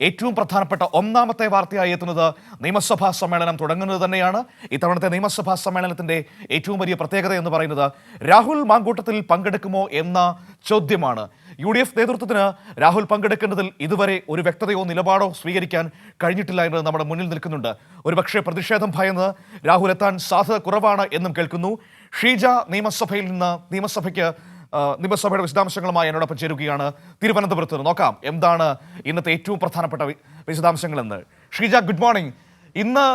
ഏറ്റവും പ്രധാനപ്പെട്ട ഒന്നാമത്തെ വാർത്തയായി എത്തുന്നത് നിയമസഭാ സമ്മേളനം തുടങ്ങുന്നത് തന്നെയാണ്. ഇത്തവണത്തെ നിയമസഭാ സമ്മേളനത്തിന്റെ ഏറ്റവും വലിയ പ്രത്യേകത എന്ന് പറയുന്നത് രാഹുൽ മാങ്കൂട്ടത്തിൽ പങ്കെടുക്കുമോ എന്ന ചോദ്യമാണ്. യു ഡി എഫ് നേതൃത്വത്തിന് രാഹുൽ പങ്കെടുക്കേണ്ടതിൽ ഇതുവരെ ഒരു വ്യക്തതയോ നിലപാടോ സ്വീകരിക്കാൻ കഴിഞ്ഞിട്ടില്ല എന്നത് നമ്മുടെ മുന്നിൽ നിൽക്കുന്നുണ്ട്. ഒരുപക്ഷെ പ്രതിഷേധം ഭയന്ന് രാഹുൽ എത്താൻ സാധ്യത കുറവാണ് എന്നും കേൾക്കുന്നു. ഷീജ നിയമസഭയിൽ നിന്ന് നിയമസഭയ്ക്ക് നിയമസഭയുടെ വിശദാംശങ്ങളുമായി എന്നോടൊപ്പം ചേരുകയാണ് തിരുവനന്തപുരത്ത് നോക്കാം എന്താണ് ഇന്നത്തെ ഏറ്റവും പ്രധാനപ്പെട്ട വിശദാംശങ്ങളെന്ന് ഷീജ ഗുഡ് മോർണിംഗ്. ഇന്ന്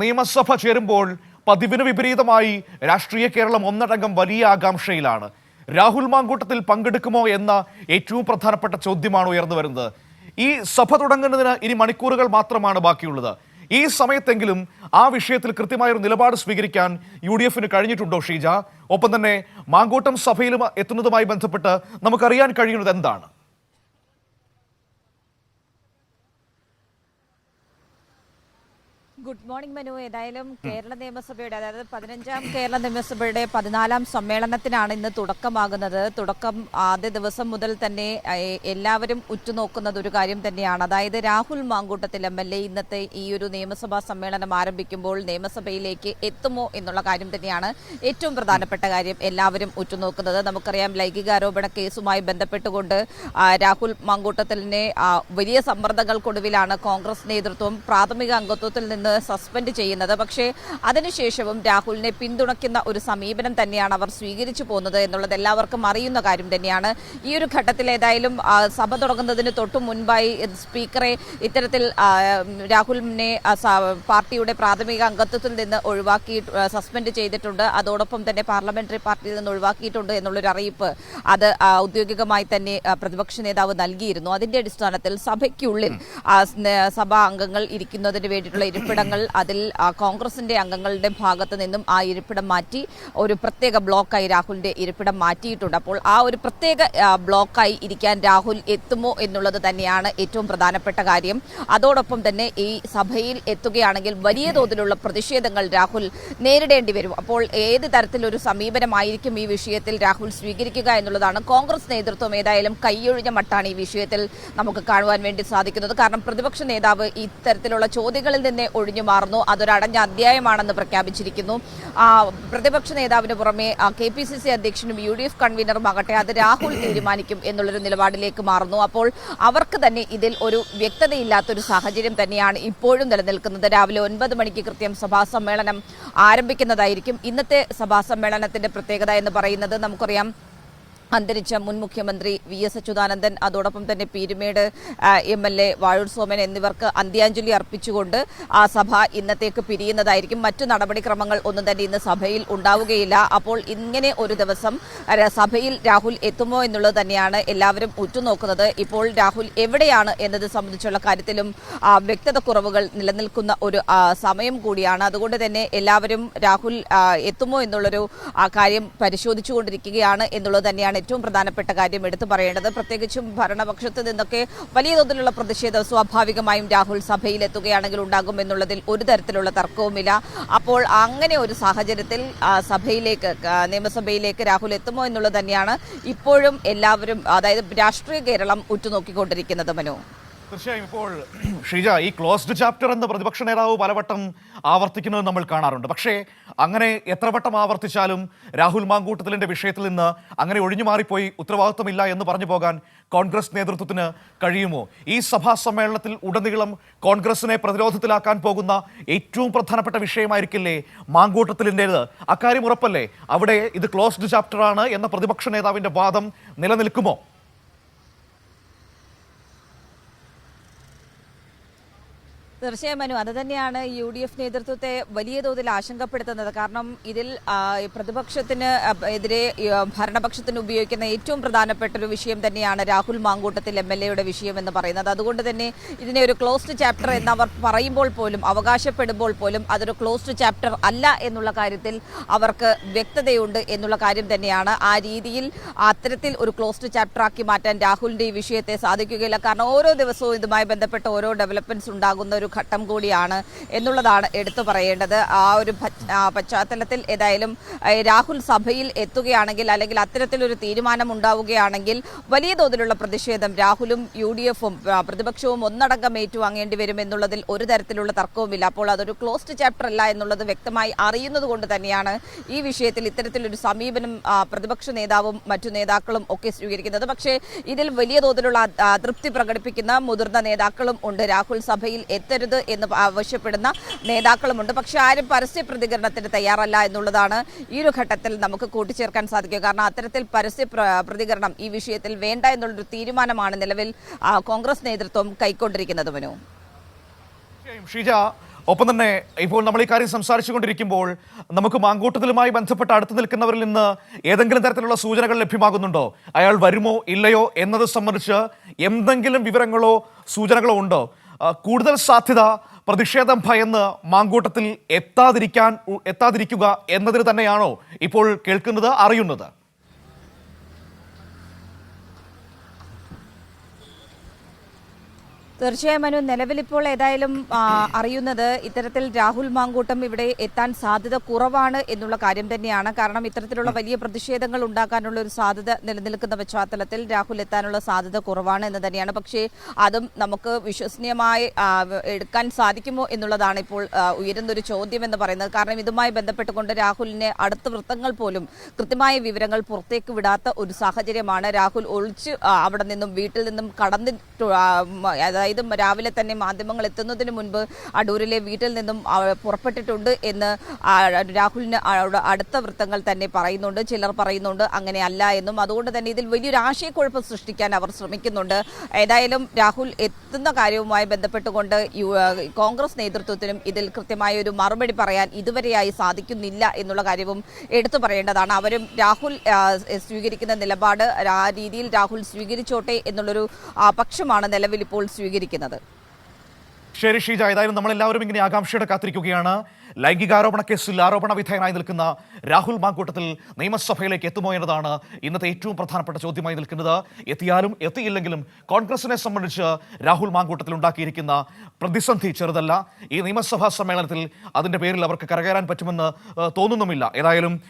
നിയമസഭ ചേരുമ്പോൾ പതിവിന് വിപരീതമായി രാഷ്ട്രീയ കേരളം ഒന്നടങ്കം വലിയ ആകാംക്ഷയിലാണ്. രാഹുൽ മാങ്കൂട്ടത്തിൽ പങ്കെടുക്കുമോ എന്ന ഏറ്റവും പ്രധാനപ്പെട്ട ചോദ്യമാണ് ഉയർന്നു വരുന്നത്. ഈ സഭ തുടങ്ങുന്നതിന് ഇനി മണിക്കൂറുകൾ മാത്രമാണ് ബാക്കിയുള്ളത്. ഈ സമയത്തെങ്കിലും ആ വിഷയത്തിൽ കൃത്യമായൊരു നിലപാട് സ്വീകരിക്കാൻ യു ഡി എഫിന് കഴിഞ്ഞിട്ടുണ്ടോ ഷീജ? ഒപ്പം തന്നെ മാങ്കൂട്ടം സഭയിലും എത്തുന്നതുമായി ബന്ധപ്പെട്ട് നമുക്കറിയാൻ കഴിയുന്നത് എന്താണ്? Good morning Manu. ഏതായാലും കേരള നിയമസഭയുടെ അതായത് പതിനഞ്ചാം കേരള നിയമസഭയുടെ പതിനാലാം സമ്മേളനത്തിനാണ് ഇന്ന് തുടക്കമാകുന്നത്. തുടക്കം ആദ്യ ദിവസം മുതൽ തന്നെ എല്ലാവരും ഉറ്റുനോക്കുന്നത് ഒരു കാര്യം തന്നെയാണ്. അതായത് Rahul Mamkootathil M L A ഇന്നത്തെ ഈ ഒരു നിയമസഭാ സമ്മേളനം ആരംഭിക്കുമ്പോൾ നിയമസഭയിലേക്ക് എത്തുമോ എന്നുള്ള കാര്യം തന്നെയാണ് ഏറ്റവും പ്രധാനപ്പെട്ട കാര്യം എല്ലാവരും ഉറ്റുനോക്കുന്നത്. നമുക്കറിയാം ലൈംഗികാരോപണ കേസുമായി ബന്ധപ്പെട്ടുകൊണ്ട് രാഹുൽ മാങ്കൂട്ടത്തിലിനെ വലിയ സമ്മർദ്ദങ്ങൾക്കൊടുവിലാണ് കോൺഗ്രസ് നേതൃത്വം പ്രാഥമിക അംഗത്വത്തിൽ നിന്ന് സസ്പെൻഡ് ചെയ്യുന്നത്. പക്ഷേ അതിനുശേഷവും രാഹുലിനെ പിന്തുണയ്ക്കുന്ന ഒരു സമീപനം തന്നെയാണ് അവർ സ്വീകരിച്ചു പോകുന്നത് എന്നുള്ളത് എല്ലാവർക്കും അറിയുന്ന കാര്യം തന്നെയാണ്. ഈ ഒരു ഘട്ടത്തിൽ ഏതായാലും സഭ തുടങ്ങുന്നതിന് തൊട്ടു മുൻപായി സ്പീക്കറെ ഇത്തരത്തിൽ രാഹുലിനെ പാർട്ടിയുടെ പ്രാഥമിക അംഗത്വത്തിൽ നിന്ന് ഒഴിവാക്കി സസ്പെൻഡ് ചെയ്തിട്ടുണ്ട്. അതോടൊപ്പം തന്നെ പാർലമെന്ററി പാർട്ടിയിൽ നിന്ന് ഒഴിവാക്കിയിട്ടുണ്ട് എന്നുള്ളൊരു അറിയിപ്പ് അത് ഔദ്യോഗികമായി തന്നെ പ്രതിപക്ഷ നേതാവ് നൽകിയിരുന്നു. അതിന്റെ അടിസ്ഥാനത്തിൽ സഭയ്ക്കുള്ളിൽ സഭാ അംഗങ്ങൾ ഇരിക്കുന്നതിന് വേണ്ടിയിട്ടുള്ള ഇരിപ്പിടങ്ങൾ അതിൽ കോൺഗ്രസിന്റെ അംഗങ്ങളുടെ ഭാഗത്ത് നിന്നും ആ ഇരിപ്പിടം മാറ്റി ഒരു പ്രത്യേക ബ്ലോക്കായി രാഹുലിന്റെ ഇരിപ്പിടം മാറ്റിയിട്ടുണ്ട്. അപ്പോൾ ആ ഒരു പ്രത്യേക ബ്ലോക്കായി ഇരിക്കാൻ രാഹുൽ എത്തുമോ എന്നുള്ളത് തന്നെയാണ് ഏറ്റവും പ്രധാനപ്പെട്ട കാര്യം. അതോടൊപ്പം തന്നെ ഈ സഭയിൽ എത്തുകയാണെങ്കിൽ വലിയ തോതിലുള്ള പ്രതിഷേധങ്ങൾ രാഹുൽ നേരിടേണ്ടി വരും. അപ്പോൾ ഏത് തരത്തിലൊരു സമീപനമായിരിക്കും ഈ വിഷയത്തിൽ രാഹുൽ സ്വീകരിക്കുക എന്നുള്ളതാണ് കോൺഗ്രസ് നേതൃത്വം ഏതായാലും കൈയൊഴിഞ്ഞ മട്ടാണ് ഈ വിഷയത്തിൽ നമുക്ക് കാണുവാൻ വേണ്ടി സാധിക്കുന്നത്. കാരണം പ്രതിപക്ഷ നേതാവ് ഇത്തരത്തിലുള്ള ചോദ്യങ്ങളിൽ നിന്ന് ഒഴിഞ്ഞു മാറുന്നു. അതൊരു അടഞ്ഞ അധ്യായമാണെന്ന് പ്രഖ്യാപിച്ചിരിക്കുന്നു. പ്രതിപക്ഷ നേതാവിന് പുറമെ കെ പി സി സി അധ്യക്ഷനും യു ഡി എഫ് കൺവീനറും ആകട്ടെ അത് രാഹുൽ തീരുമാനിക്കും എന്നുള്ളൊരു നിലപാടിലേക്ക് മാറുന്നു. അപ്പോൾ അവർക്ക് തന്നെ ഇതിൽ ഒരു വ്യക്തതയില്ലാത്തൊരു സാഹചര്യം തന്നെയാണ് ഇപ്പോഴും നിലനിൽക്കുന്നത്. രാവിലെ ഒൻപത് മണിക്ക് കൃത്യം സഭാ സമ്മേളനം ആരംഭിക്കുന്നതായിരിക്കും. ഇന്നത്തെ സഭാ സമ്മേളനത്തിന്റെ പ്രത്യേകത എന്ന് പറയുന്നത് നമുക്കറിയാം അന്തരിച്ച മുൻ മുഖ്യമന്ത്രി വി എസ് അച്യുതാനന്ദൻ അതോടൊപ്പം തന്നെ Peermade M L A Vazhoor Soman എന്നിവർക്ക് അന്ത്യാഞ്ജലി അർപ്പിച്ചുകൊണ്ട് ആ സഭ ഇന്നത്തേക്ക് പിരിയുന്നതായിരിക്കും. മറ്റു നടപടിക്രമങ്ങൾ ഒന്നും തന്നെ ഇന്ന് സഭയിൽ ഉണ്ടാവുകയില്ല. അപ്പോൾ ഇങ്ങനെ ഒരു ദിവസം സഭയിൽ രാഹുൽ എത്തുമോ എന്നുള്ളത് തന്നെയാണ് എല്ലാവരും ഉറ്റുനോക്കുന്നത്. ഇപ്പോൾ രാഹുൽ എവിടെയാണ് എന്നത് സംബന്ധിച്ചുള്ള കാര്യത്തിലും വ്യക്തത കുറവുകൾ നിലനിൽക്കുന്ന ഒരു സമയം കൂടിയാണ്. അതുകൊണ്ട് തന്നെ എല്ലാവരും രാഹുൽ എത്തുമോ എന്നുള്ളൊരു കാര്യം പരിശോധിച്ചുകൊണ്ടിരിക്കുകയാണ് എന്നുള്ളത് തന്നെയാണ് ഏറ്റവും പ്രധാനപ്പെട്ട കാര്യം എടുത്തു പറയേണ്ടത് പ്രത്യേകിച്ചും ഭരണപക്ഷത്ത് നിന്നൊക്കെ വലിയ തോതിലുള്ള പ്രതിഷേധം സ്വാഭാവികമായും രാഹുൽ സഭയിൽ എത്തുകയാണെങ്കിൽ ഉണ്ടാകും എന്നുള്ളതിൽ ഒരു തരത്തിലുള്ള തർക്കവുമില്ല. അപ്പോൾ അങ്ങനെ ഒരു സാഹചര്യത്തിൽ സഭയിലേക്ക് നിയമസഭയിലേക്ക് രാഹുൽ എത്തുമോ എന്നുള്ളത് തന്നെയാണ് ഇപ്പോഴും എല്ലാവരും അതായത് രാഷ്ട്രീയ കേരളം ഉറ്റുനോക്കിക്കൊണ്ടിരിക്കുന്നത് മനു. തീർച്ചയായും ഇപ്പോൾ ഷീജ ഈ ക്ലോസ്ഡ് ചാപ്റ്റർ എന്ന പ്രതിപക്ഷ നേതാവ് പലവട്ടം ആവർത്തിക്കുന്നത് നമ്മൾ കാണാറുണ്ട്. പക്ഷേ അങ്ങനെ എത്ര വട്ടം ആവർത്തിച്ചാലും രാഹുൽ മാങ്കൂട്ടത്തിലിന്റെ വിഷയത്തിൽ നിന്ന് അങ്ങനെ ഒഴിഞ്ഞു മാറിപ്പോയി ഉത്തരവാദിത്വമില്ല എന്ന് പറഞ്ഞു പോകാൻ കോൺഗ്രസ് നേതൃത്വത്തിന് കഴിയുമോ? ഈ സഭാ സമ്മേളനത്തിൽ ഉടനീളം കോൺഗ്രസിനെ പ്രതിരോധത്തിലാക്കാൻ പോകുന്ന ഏറ്റവും പ്രധാനപ്പെട്ട വിഷയമായിരിക്കില്ലേ മാങ്കൂട്ടത്തിലിന്റേത്? അക്കാര്യം ഉറപ്പല്ലേ? അവിടെ ഇത് ക്ലോസ്ഡ് ചാപ്റ്ററാണ് എന്ന പ്രതിപക്ഷ നേതാവിന്റെ വാദം നിലനിൽക്കുമോ? തീർച്ചയായും മനു അത് തന്നെയാണ് യു ഡി എഫ് നേതൃത്വത്തെ വലിയ തോതിൽ ആശങ്കപ്പെടുത്തുന്നത്. കാരണം ഇതിൽ പ്രതിപക്ഷത്തിന് എതിരെ ഭരണപക്ഷത്തിന് ഉപയോഗിക്കുന്ന ഏറ്റവും പ്രധാനപ്പെട്ട ഒരു വിഷയം തന്നെയാണ് രാഹുൽ മാങ്കൂട്ടത്തിൽ എം എൽ എയുടെ വിഷയം എന്ന് പറയുന്നത്. അതുകൊണ്ട് തന്നെ ഇതിനെ ഒരു ക്ലോസ്ഡ് ചാപ്റ്റർ എന്ന് അവർ പറയുമ്പോൾ പോലും അവകാശപ്പെടുമ്പോൾ പോലും അതൊരു ക്ലോസ്ഡ് ചാപ്റ്റർ അല്ല എന്നുള്ള കാര്യത്തിൽ അവർക്ക് വ്യക്തതയുണ്ട് എന്നുള്ള കാര്യം തന്നെയാണ്. ആ രീതിയിൽ അത്തരത്തിൽ ഒരു ക്ലോസ്ഡ് ചാപ്റ്റർ ആക്കി മാറ്റാൻ രാഹുലിന്റെ ഈ വിഷയത്തെ സാധിക്കുകയില്ല. കാരണം ഓരോ ദിവസവും ഇതുമായി ബന്ധപ്പെട്ട ഓരോ ഡെവലപ്മെന്റ്സ് ഉണ്ടാകുന്ന ഒരു ഘട്ടം കൂടിയാണ് എന്നുള്ളതാണ് എടുത്തു പറയേണ്ടത്. ആ ഒരു പശ്ചാത്തലത്തിൽ ഏതായാലും രാഹുൽ സഭയിൽ എത്തുകയാണെങ്കിൽ അല്ലെങ്കിൽ അത്തരത്തിലൊരു തീരുമാനം ഉണ്ടാവുകയാണെങ്കിൽ വലിയ തോതിലുള്ള പ്രതിഷേധം രാഹുലും യു ഡി എഫും പ്രതിപക്ഷവും ഒന്നടങ്കം ഏറ്റുവാങ്ങേണ്ടി വരും എന്നുള്ളതിൽ ഒരു തരത്തിലുള്ള തർക്കവുമില്ല. അപ്പോൾ അതൊരു ക്ലോസ്ഡ് ചാപ്റ്റർ അല്ല എന്നുള്ളത് വ്യക്തമായി അറിയുന്നത് കൊണ്ട് തന്നെയാണ് ഈ വിഷയത്തിൽ ഇത്തരത്തിലൊരു സമീപനം പ്രതിപക്ഷ നേതാവും മറ്റു നേതാക്കളും ഒക്കെ സ്വീകരിക്കുന്നത്. പക്ഷേ ഇതിൽ വലിയ തോതിലുള്ള അതൃപ്തി തൃപ്തി പ്രകടിപ്പിക്കുന്ന മുതിർന്ന നേതാക്കളും ഉണ്ട്. രാഹുൽ സഭയിൽ എത്തരുത് എന്ന് ആവശ്യപ്പെടുന്ന നേതാക്കളുമുണ്ട്. പക്ഷേ ആരും പരസ്യ പ്രതികരണത്തിന് തയ്യാറല്ല എന്നുള്ളതാണ് ഈ ഒരു ഘട്ടത്തിൽ നമുക്ക് കൂട്ടിച്ചേർക്കാൻ സാധിക്കുക. കാരണം അത്തരത്തിൽ പരസ്യ പ്രതികരണം ഈ വിഷയത്തിൽ വേണ്ട എന്നുള്ളൊരു തീരുമാനമാണ് നിലവിൽ കോൺഗ്രസ് നേതൃത്വം കൈക്കൊണ്ടിരിക്കുന്നത് മനു. ഷീജ ഒപ്പം തന്നെ ഇപ്പോൾ നമ്മൾ ഈ കാര്യം സംസാരിച്ചുകൊണ്ടിരിക്കുമ്പോൾ നമുക്ക് മാങ്കൂട്ടത്തിലുമായി ബന്ധപ്പെട്ട് അടുത്ത് നിൽക്കുന്നവരിൽ നിന്ന് ഏതെങ്കിലും തരത്തിലുള്ള സൂചനകൾ ലഭ്യമാകുന്നുണ്ടോ? അയാൾ വരുമോ ഇല്ലയോ എന്നത് സംബന്ധിച്ച് എന്തെങ്കിലും വിവരങ്ങളോ സൂചനകളോ ഉണ്ടോ? കൂടുതൽ സാധ്യത പ്രതിഷേധം ഭയന്ന് മാങ്കൂട്ടത്തിൽ എത്താതിരിക്കാൻ എത്താതിരിക്കുക എന്നതിന് തന്നെയാണോ ഇപ്പോൾ കേൾക്കുന്നത് അറിയുന്നത്? തീർച്ചയായും മനു നിലവിലിപ്പോൾ ഏതായാലും അറിയുന്നത് ഇത്തരത്തിൽ രാഹുൽ മാങ്കൂട്ടം ഇവിടെ എത്താൻ സാധ്യത കുറവാണ് എന്നുള്ള കാര്യം തന്നെയാണ്. കാരണം ഇത്തരത്തിലുള്ള വലിയ പ്രതിഷേധങ്ങൾ ഉണ്ടാക്കാനുള്ള ഒരു സാധ്യത നിലനിൽക്കുന്ന പശ്ചാത്തലത്തിൽ രാഹുൽ എത്താനുള്ള സാധ്യത കുറവാണ് എന്ന് തന്നെയാണ്. പക്ഷേ അതും നമുക്ക് വിശ്വസനീയമായി എടുക്കാൻ സാധിക്കുമോ എന്നുള്ളതാണ് ഇപ്പോൾ ഉയരുന്നൊരു ചോദ്യം എന്ന് പറയുന്നത്. കാരണം ഇതുമായി ബന്ധപ്പെട്ടുകൊണ്ട് രാഹുലിനെ അടുത്ത വൃത്തങ്ങൾ പോലും കൃത്യമായ വിവരങ്ങൾ പുറത്തേക്ക് വിടാത്ത ഒരു സാഹചര്യമാണ് രാഹുൽ ഒളിച്ച് അവിടെ നിന്നും വീട്ടിൽ നിന്നും കടന്നിട്ട് മ- അതായത് രാവിലെ തന്നെ മാധ്യമങ്ങൾ എത്തുന്നതിന് മുൻപ് അടൂരിലെ വീട്ടിൽ നിന്നും പുറപ്പെട്ടിട്ടുണ്ട് എന്ന് രാഹുലിന് അടുത്ത വൃത്തങ്ങൾ തന്നെ പറയുന്നുണ്ട്. ചിലർ പറയുന്നുണ്ട് അങ്ങനെ അല്ല എന്നും. അതുകൊണ്ട് തന്നെ ഇതിൽ വലിയൊരു ആശയക്കുഴപ്പം സൃഷ്ടിക്കാൻ അവർ ശ്രമിക്കുന്നുണ്ട്. ഏതായാലും രാഹുൽ എത്തുന്ന കാര്യവുമായി ബന്ധപ്പെട്ടുകൊണ്ട് കോൺഗ്രസ് നേതൃത്വത്തിനും ഇതിൽ കൃത്യമായ ഒരു മറുപടി പറയാൻ ഇതുവരെയായി സാധിക്കുന്നില്ല എന്നുള്ള കാര്യവും എടുത്തു പറയേണ്ടതാണ്. അവരും രാഹുൽ സ്വീകരിക്കുന്ന നിലപാട് ആ രീതിയിൽ രാഹുൽ സ്വീകരിച്ചോട്ടെ എന്നുള്ളൊരു പക്ഷമാണ് നിലവിൽ ഇപ്പോൾ സ്വീകരിക്കുന്നത്. ശരി ഷീജ ഏതായാലും നമ്മളെല്ലാവരും ഇങ്ങനെ ആകാംക്ഷയുടെ കാത്തിരിക്കുകയാണ്. ലൈംഗികാരോപണ കേസിൽ ആരോപണ വിധേയനായി നിൽക്കുന്ന രാഹുൽ മാങ്കൂട്ടത്തിൽ നിയമസഭയിലേക്ക് എത്തുമോ എന്നതാണ് ഇന്നത്തെ ഏറ്റവും പ്രധാനപ്പെട്ട ചോദ്യമായി നിൽക്കുന്നത്. എത്തിയാലും എത്തിയില്ലെങ്കിലും കോൺഗ്രസിനെ സംബന്ധിച്ച് രാഹുൽ മാങ്കൂട്ടത്തിൽ ഉണ്ടാക്കിയിരിക്കുന്ന പ്രതിസന്ധി ചെറുതല്ല. ഈ നിയമസഭാ സമ്മേളനത്തിൽ അതിന്റെ പേരിൽ അവർക്ക് കരകയറാൻ പറ്റുമെന്ന് തോന്നുന്നുമില്ല. ഏതായാലും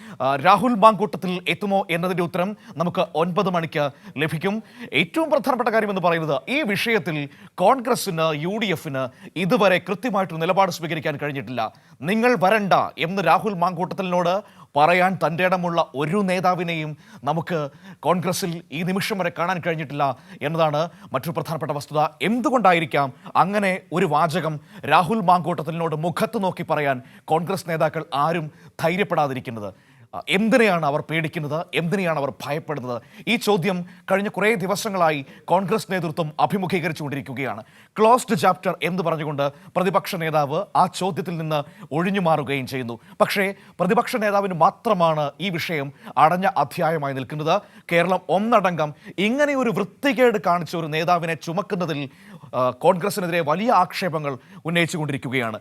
രാഹുൽ മാങ്കൂട്ടത്തിൽ എത്തുമോ എന്നതിന്റെ ഉത്തരം നമുക്ക് ഒൻപത് മണിക്ക് ലഭിക്കും. ഏറ്റവും പ്രധാനപ്പെട്ട കാര്യമെന്ന് പറയുന്നത് ഈ വിഷയത്തിൽ കോൺഗ്രസിന് യു ഡി എഫിന് ഇതുവരെ കൃത്യമായിട്ടൊരു നിലപാട് സ്വീകരിക്കാൻ കഴിഞ്ഞിട്ടില്ല. നിങ്ങൾ വരണ്ട എന്ന് രാഹുൽ മാങ്കൂട്ടത്തിനോട് പറയാൻ തന്റെ ഇടമുള്ള ഒരു നേതാവിനെയും നമുക്ക് കോൺഗ്രസിൽ ഈ നിമിഷം വരെ കാണാൻ കഴിഞ്ഞിട്ടില്ല എന്നതാണ് മറ്റൊരു പ്രധാനപ്പെട്ട വസ്തുത. എന്തുകൊണ്ടായിരിക്കാം അങ്ങനെ ഒരു വാചകം രാഹുൽ മാങ്കൂട്ടത്തിനോട് മുഖത്ത് നോക്കി പറയാൻ കോൺഗ്രസ് നേതാക്കൾ ആരും ധൈര്യപ്പെടാതിരിക്കുന്നത്? എന്തിനെയാണ് അവർ പേടിക്കുന്നത്? എന്തിനെയാണ് അവർ ഭയപ്പെടുന്നത്? ഈ ചോദ്യം കഴിഞ്ഞ കുറേ ദിവസങ്ങളായി കോൺഗ്രസ് നേതൃത്വം അഭിമുഖീകരിച്ചുകൊണ്ടിരിക്കുകയാണ്. ക്ലോസ്ഡ് ചാപ്റ്റർ എന്ന് പറഞ്ഞുകൊണ്ട് പ്രതിപക്ഷ നേതാവ് ആ ചോദ്യത്തിൽ നിന്ന് ഒഴിഞ്ഞു മാറുകയും ചെയ്യുന്നു. പക്ഷേ പ്രതിപക്ഷ നേതാവിന് മാത്രമാണ് ഈ വിഷയം അടഞ്ഞ അധ്യായമായി നിൽക്കുന്നത്. കേരളം ഒന്നടങ്കം ഇങ്ങനെ ഒരു വൃത്തികേട് കാണിച്ച ഒരു നേതാവിനെ ചുമക്കുന്നതിൽ കോൺഗ്രസിനെതിരെ വലിയ ആക്ഷേപങ്ങൾ ഉന്നയിച്ചുകൊണ്ടിരിക്കുകയാണ്.